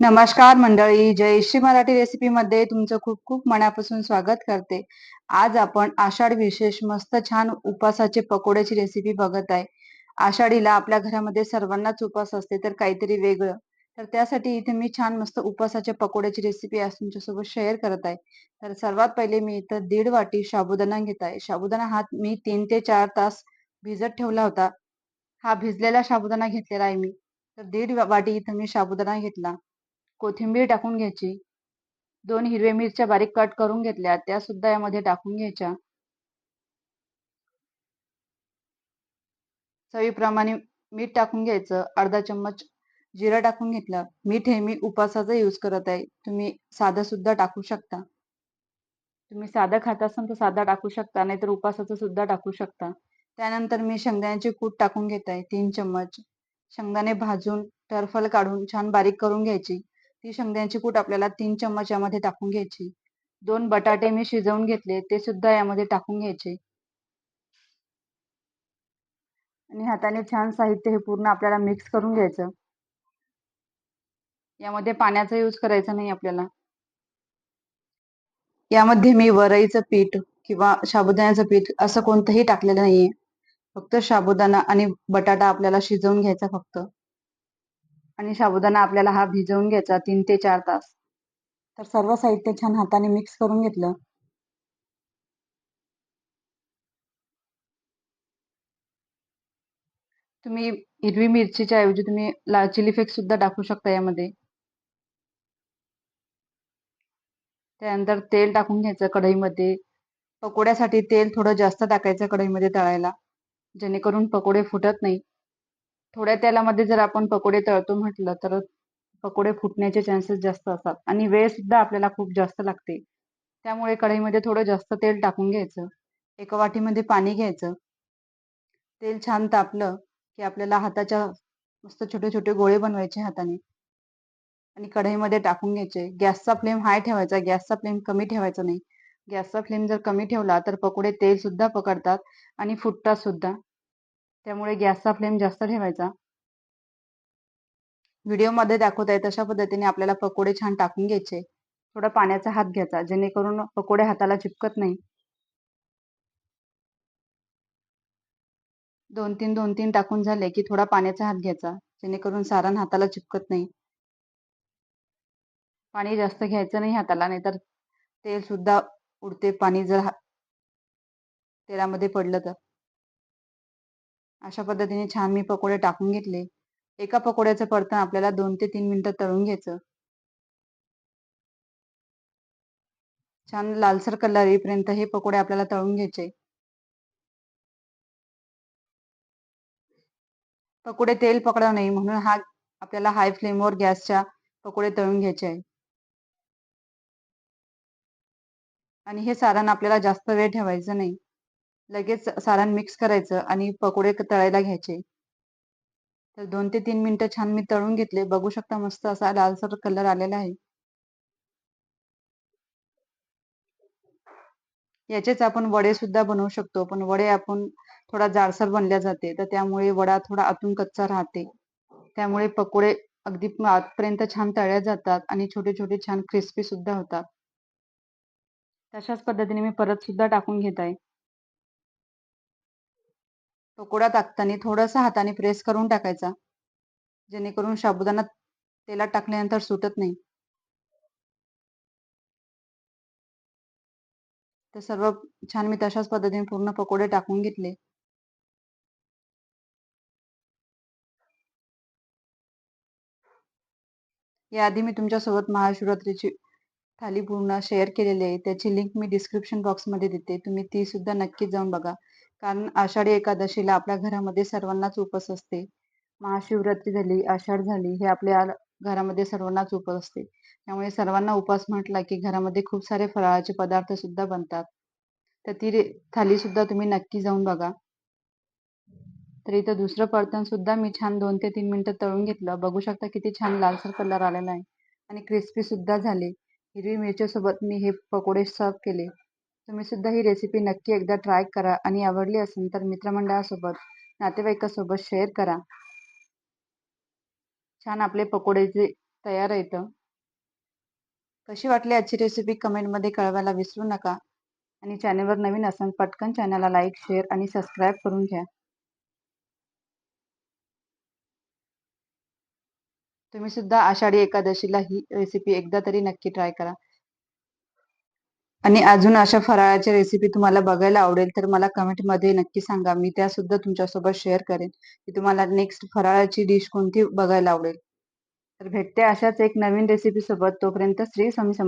नमस्कार मंडळी जयश्री मराठी रेसिपी मध्ये तुमचं खूप खूप मनापासून स्वागत करते. आज आपण आषाढ विशेष मस्त छान उपासाचे पकोड्याची रेसिपी बघत आहे. आषाढीला आपल्या घरामध्ये सर्वांनाच उपास असते तर काहीतरी वेगळं. तर त्यासाठी इथे मी छान मस्त उपासाच्या पकोड्याची रेसिपी आज तुमच्यासोबत शेअर करत आहे. तर सर्वात पहिले मी इथं दीड वाटी साबुदाणा घेत आहे. साबुदाणा हा मी तीन ते चार तास भिजत ठेवला होता. हा भिजलेला साबुदाणा घेतलेला आहे मी. तर दीड वाटी इथं मी साबुदाणा घेतला. कोथिंबीर टाकून घ्यायची. दोन हिरव्या मिरच्या बारीक कट करून घेतल्या. त्या सुद्धा यामध्ये टाकून घ्यायच्या. चवीप्रमाणे मीठ टाकून घ्यायचं. अर्धा चम्मच जिरं टाकून घेतलं. मीठ हे मी उपासाचा यूज करत आहे. तुम्ही साधं सुद्धा टाकू शकता. तुम्ही साधं खात असाल तर साधा टाकू शकता. नाहीतर उपासाचं सुद्धा टाकू शकता. त्यानंतर मी शेंगदाण्याची कूट टाकून घेत आहे. तीन चम्मच. शेंगदाणे भाजून टरफल काढून छान बारीक करून घ्यायची. ती शेंगदाण्याची कूट आपल्याला तीन चम्मच यामध्ये टाकून घ्यायची. दोन बटाटे मी शिजवून घेतले ते सुद्धा यामध्ये टाकून घ्यायचे. आणि हाताने छान साहित्य हे पूर्ण आपल्याला मिक्स करून घ्यायचं. यामध्ये पाण्याचा यूज करायचा नाही आपल्याला. यामध्ये मी वरईचं पीठ किंवा साबुदाण्याचं पीठ असं कोणतंही टाकलेलं नाहीये. फक्त साबुदाणा आणि बटाटा आपल्याला शिजवून घ्यायचा फक्त. आणि साबुदाणा आपल्याला हा भिजवून घ्यायचा तीन ते चार तास. तर सर्व साहित्य छान हाताने मिक्स करून घेतलं. तुम्ही हिरवी मिरचीच्या ऐवजी तुम्ही लाल चिली फ्लेक्स सुद्धा टाकू शकता यामध्ये. त्यानंतर तेल टाकून घ्यायचं कढईमध्ये. पकोड्यासाठी तेल थोडं जास्त टाकायचं कढईमध्ये तळायला. जेणेकरून पकोडे फुटत नाही. थोड्या तेलामध्ये जर आपण पकोडे तळतो म्हटलं तर पकोडे फुटण्याचे चान्सेस जास्त असतात. आणि वेळ सुद्धा आपल्याला खूप जास्त लागते. त्यामुळे कढईमध्ये थोडं जास्त तेल टाकून घ्यायचं. एका वाटीमध्ये पाणी घ्यायचं. तेल छान तापलं की आपल्याला हाताच्या मस्त छोटे छोटे गोळे बनवायचे हाताने. आणि कढईमध्ये टाकून घ्यायचे. गॅसचा फ्लेम हाय ठेवायचा. गॅसचा फ्लेम कमी ठेवायचा नाही. गॅसचा फ्लेम जर कमी ठेवला तर पकोडे तेल सुद्धा पकडतात आणि फुटतात सुद्धा. त्यामुळे गॅसचा फ्लेम जास्त ठेवायचा. व्हिडिओमध्ये दाखवत आहे तशा पद्धतीने आपल्याला पकोडे छान टाकून घ्यायचे. थोडा पाण्याचा हात घ्यायचा जेणेकरून पकोडे हाताला चिपकत नाही. दोन तीन दोन तीन टाकून झाले की थोडा पाण्याचा हात घ्यायचा जेणेकरून सारण हाताला चिपकत नाही. पाणी जास्त घ्यायचं नाही हाताला नाहीतर तेल सुद्धा उडते. पाणी जर तेलामध्ये पडलं तर. अशा पद्धतीने छान मी पकोडे टाकून घेतले. एका पकोड्याचं परतन आपल्याला दोन ते तीन मिनिटं तळून घ्यायचं. छान लालसर कलर येईपर्यंत हे पकोडे आपल्याला तळून घ्यायचे. पकोडे तेल पकडा नाही म्हणून हा आपल्याला हाय फ्लेमवर गॅसच्या पकोडे तळून घ्यायचे आहे. आणि हे सारण आपल्याला जास्त वेळ ठेवायचं नाही. लगेच सारण मिक्स करायचं आणि पकोडे तळायला घ्यायचे. तर दोन ते तीन मिनिटं छान मी तळून घेतले. बघू शकता मस्त असा लालसर कलर आलेला आहे. याचेच आपण वडे सुद्धा बनवू शकतो. पण वडे आपण थोडा जाडसर बनल्या जाते. तर त्यामुळे वडा थोडा आतून कच्चा राहते. त्यामुळे पकोडे अगदी आतपर्यंत छान तळल्या जातात आणि छोटे छोटे छान क्रिस्पी सुद्धा होतात. तशाच पद्धतीने मी परत सुद्धा टाकून घेत आहे. पकोडा टाकताना थोडासा हाताने प्रेस करून टाकायचा. जेणेकरून साबुदाणा तेलात टाकल्यानंतर सुटत नाही. तर सर्व छान मी तशाच पद्धतीने पूर्ण पकोडे टाकून घेतले. याआधी मी तुमच्यासोबत महाशिवरात्रीची थाली पूर्ण शेअर केलेली आहे. त्याची लिंक मी डिस्क्रिप्शन बॉक्समध्ये देते. तुम्ही ती सुद्धा नक्की जाऊन बघा. कारण आषाढी एकादशीला आपल्या घरामध्ये सर्वांनाच उपस असते. महाशिवरात्री झाली आषाढ झाली हे आपल्या घरामध्ये सर्वांनाच उपस असते. त्यामुळे सर्वांना उपास म्हटला की घरामध्ये खूप सारे फराळाचे पदार्थ सुद्धा बनतात. तर ती थाली सुद्धा तुम्ही नक्की जाऊन बघा. तर इथं दुसरं परतन सुद्धा मी छान दोन ते तीन मिनिटं तळून घेतलं. बघू शकता किती छान लालसर कलर आलेला आहे. आणि क्रिस्पी सुद्धा झाले. हिरवी मिरचीसोबत मी हे पकोडे सर्व केले. तुम्ही सुद्धा ही रेसिपी नक्की एकदा ट्राय करा आणि आवडली असेल तर मित्रमंडळासोबत नातेवाईकासोबत शेअर करा. छान आपले पकोडे जे तयार येतं कशी वाटली आजची रेसिपी कमेंटमध्ये कळवायला विसरू नका. आणि चॅनलवर नवीन असेल पटकन चॅनलला लाईक शेअर आणि सबस्क्राईब करून घ्या. तुम्ही सुद्धा आषाढी एकादशीला ही रेसिपी एकदा तरी नक्की ट्राय करा. आणि अजून अशा फराळाच्या रेसिपी तुम्हाला बघायला आवडेल तर मला कमेंटमध्ये नक्की सांगा. मी त्या सुद्धा तुमच्यासोबत शेअर करेन. की तुम्हाला नेक्स्ट फराळाची डिश कोणती बघायला आवडेल. तर भेटते अशाच एक नवीन रेसिपी सोबत. तोपर्यंत श्री स्वामी समर्थ